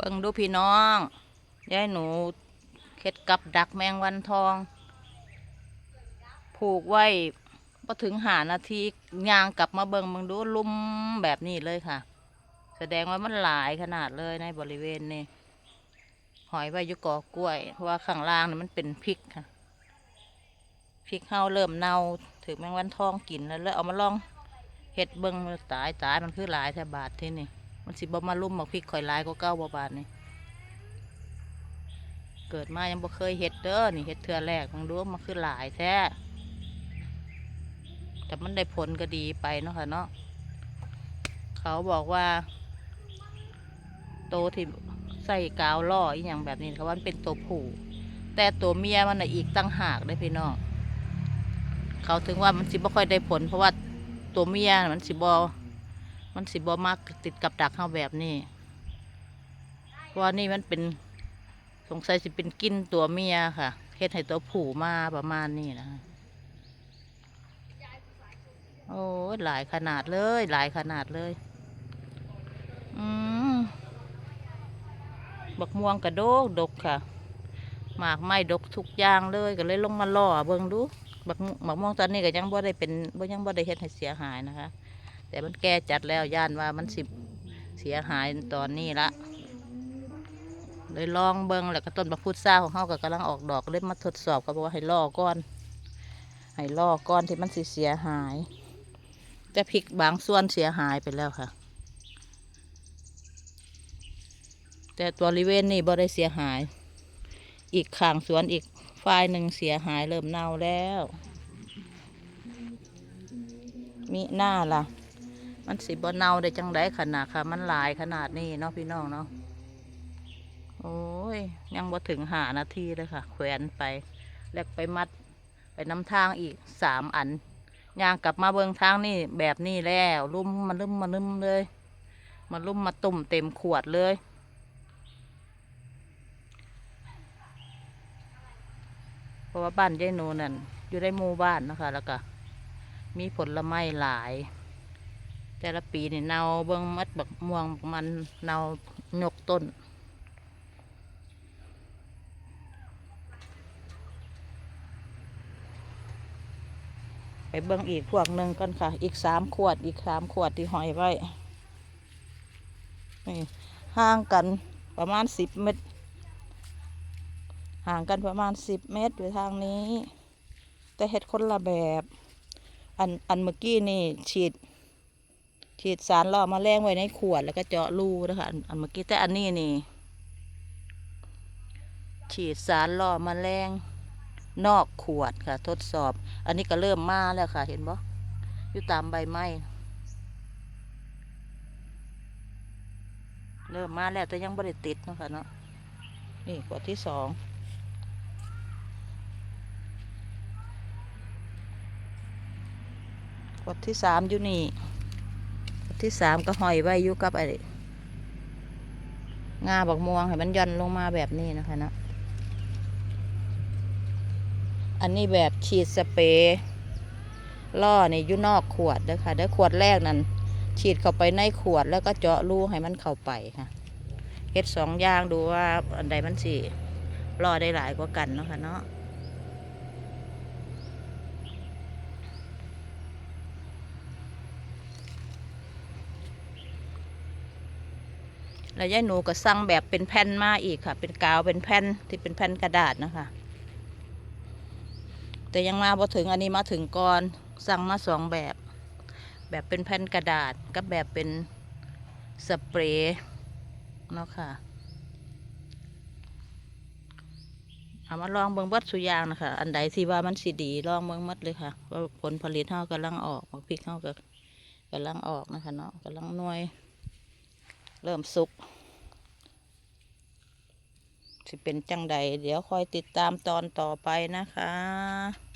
เบิ่งดูพี่น้องยายหนูเข็ดกับดักแมงวันทอง ผูกไว้พอถึงหานาทียางกลับมาเบิ่งเบิ่งดูลุ่มแบบนี้เลยค่ะ แสดงว่ามันหลายขนาดเลยในบริเวณนี้หอยไว้อยู่กอกล้วยเพราะว่าข้างล่างนี่มันเป็นพริกค่ะพริกเฮาเริ่มเน่าถึงแมงวันทองกินแล้วเลยเอามาลองเห็ดเบิ่งตายตายมันคือหลายแถบาทที่นี่ มันสิบ่มาลุ่มบักพริกข่อยลายก็เก้าบ่บาทนี่เกิดมายังบ่เคยเห็ดเด้อนี่เห็ดเทือแรกมึงดูว่ามันคือหลายแท้แต่มันได้ผลก็ดีไปเนาะค่ะเนาะเขาบอกว่า โตที่ใส่กาวล่ออีหยังแบบนี้เขาว่ามันเป็นตัวผู้แต่ตัวเมียมันน่ะอีกตั้งหากได้พี่น้องเขาถึงว่ามันสิบ่ค่อยได้ผล เพราะว่าตัวเมียมันสิบ่ มันสิบ่มากติดกับดักเฮาแบบนี้เพราะว่านี่มันเป็นสงสัยสิเป็นกินตัวเมียค่ะเฮ็ดให้ตัวผู้มาประมาณนี้นะโอ้ยหลายขนาดเลย หลายขนาดเลย อืมบักม่วงกระโดกดกค่ะ หมากไม้ดกทุกอย่างเลยก็เลยลงมาล่อเบิ่งดูบักม่วงบักม่วงตอนนี้ก็ยังบ่ได้เป็นบ่ยังบ่ได้เฮ็ดให้เสียหายนะคะ แต่มันแก่จัดแล้วย่านว่ามันสิเสียหายตอนนี้ละเลยลองเบิงแล้วก็ต้นบักพุทราของเขาก็กำลังออกดอกเลยมาทดสอบก็บอกว่าให้ล่อก้อน ให้ล่อก้อนที่มันสิเสียหาย แต่พริกบางส่วนเสียหายไปแล้วค่ะ แต่ตัวริเวณนี่บ่ได้เสียหาย อีกข้างสวนอีกฝ่ายหนึ่งเสียหายเริ่มเน่าแล้ว มีหน้าล่ะ มันสิบ่เน่าได้จังไดขนาดค่ะ มันหลายขนาดนี้เนาะพี่น้องเนาะโอ้ย ยังบ่ถึงหานาทีเลยค่ะ แขวนไป แล้วไปมัดไปน้ำทางอีกสามอันยางกลับมาเบิงทางนี่แบบนี้แล้วลุ่มมาลุ่มมาลุ่มเลยมาลุ่มมาตุ่มเต็มขวดเลยเพราะว่าบ้านยายนูนั่นอยู่ในหมู่บ้านนะคะ แล้วก็มีผลไม้หลาย แต่ละปีนี่เนาเบิ่งมัดบักม่วงบักมันเนายกต้น ไปเบิ่งอีกพวกหนึ่งก่อนค่ะ อีกสามขวดอีกสามขวดที่หอยไว้นี่ห่างกันประมาณสิบเมตร ห่างกันประมาณสิบเมตรอยู่ทางนี้ แต่เห็ดคนละแบบ อันอันเมื่อกี้นี่ฉีด ฉีดสารล่อแมาแรงไว้ในขวดแล้วก็เจาะรูนะคะอันเมื่อกี้แต่อันนี้นี่ ฉีดสารล่อแมาแรงนอกขวดค่ะ ทดสอบ อันนี้ก็เริ่มมาแล้วค่ะ เห็นบ่อยู่ตามใบไม้เริ่มมาแล้วแต่ยังไม่ได้ติดนะคะเนาะนี่ขวดที่สองขวดที่สามอยู่นี่ ที่สามก็ห้อยไว้อยู่กับไอ้งาบักม่วงให้มันย่อนลงมาแบบนี้นะคะเนาะอันนี้แบบฉีดสเปรย์ล่อในอยูนอกขวดเด้อค่ะเด้อขวดแรกนั้นฉีดเข้าไปในขวดแล้วก็เจาะรูให้มันเข้าไปค่ะเฮ็ดสองอย่างดูว่าอันใดมันสิล่อได้หลายกว่ากันเนาะค่ะเนาะ แล้วยายหนูก็สั่งแบบเป็นแผ่นมาอีกค่ะ เป็นกาวเป็นแผ่นที่เป็นแผ่นกระดาษนะคะ แต่ยังมาพอถึงอันนี้มาถึงก่อนสั่งมาสองแบบ แบบเป็นแผ่นกระดาษกับแบบเป็นสเปรย์เนาะค่ะเอามาลองเบิ่งเบิดสุยางนะคะ อันใดที่ว่ามันสิดีลองเบิ่งมัดเลยค่ะว่าผลผลิตเฮากำลังออกพริกเฮาก็กำลังออกนะคะเนาะกำลังน่วย เริ่มสุกสิเป็นจังใดเดี๋ยวคอยติดตามตอนต่อไปนะคะ